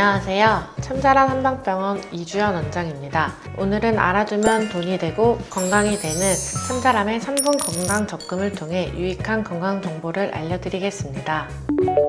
안녕하세요. 참자란 한방병원 이주연 원장입니다. 오늘은 알아두면 돈이 되고 건강이 되는 참자람의 3분 건강 적금을 통해 유익한 건강 정보를 알려드리겠습니다.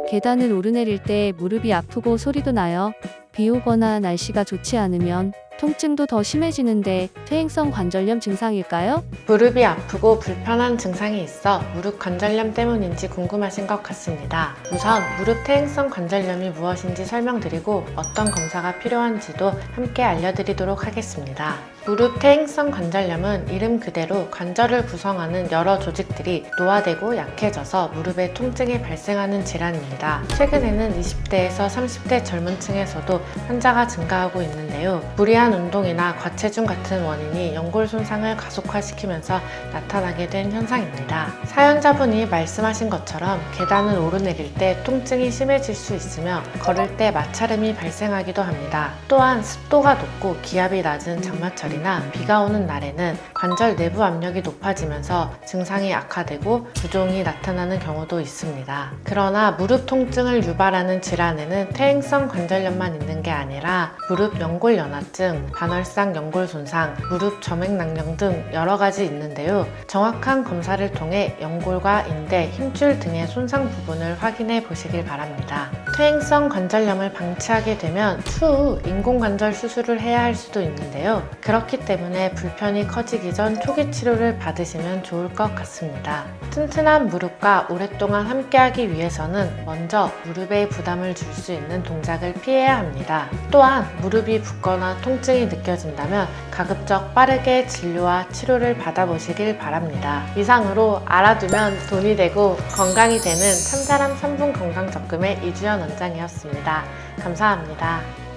계단을 오르내릴 때 무릎이 아프고 소리도 나요. 비 오거나 날씨가 좋지 않으면 통증도 더 심해지는데 퇴행성 관절염 증상일까요? 무릎이 아프고 불편한 증상이 있어 무릎 관절염 때문인지 궁금하신 것 같습니다. 우선 무릎 퇴행성 관절염이 무엇인지 설명드리고 어떤 검사가 필요한지도 함께 알려드리도록 하겠습니다. 무릎 퇴행성 관절염은 이름 그대로 관절을 구성하는 여러 조직들이 노화되고 약해져서 무릎에 통증이 발생하는 질환입니다. 최근에는 20대에서 30대 젊은 층에서도 환자가 증가하고 있는데요. 무리한 운동이나 과체중 같은 원인이 연골 손상을 가속화시키면서 나타나게 된 현상입니다. 사연자분이 말씀하신 것처럼 계단을 오르내릴 때 통증이 심해질 수 있으며 걸을 때 마찰음이 발생하기도 합니다. 또한 습도가 높고 기압이 낮은 장마철이나 비가 오는 날에는 관절 내부 압력이 높아지면서 증상이 악화되고 부종이 나타나는 경우도 있습니다. 그러나 무릎 통증을 유발하는 질환에는 퇴행성 관절염만 있는 게 아니라 무릎 연골 연화증, 반월상 연골 손상, 무릎 점액 낭령 등 여러 가지 있는데요. 정확한 검사를 통해 연골과 인대, 힘줄 등의 손상 부분을 확인해 보시길 바랍니다. 퇴행성 관절염을 방치하게 되면 추후 인공관절 수술을 해야 할 수도 있는데요. 그렇기 때문에 불편이 커지기 전 초기 치료를 받으시면 좋을 것 같습니다. 튼튼한 무릎과 오랫동안 함께하기 위해서는 먼저 무릎에 부담을 줄 수 있는 동작을 피해야 합니다. 또한 무릎이 붓거나 통증이 느껴진다면 가급적 빠르게 진료와 치료를 받아보시길 바랍니다. 이상으로 알아두면 돈이 되고 건강이 되는 참사람 3분 건강 적금의 이주연 원장이었습니다. 감사합니다.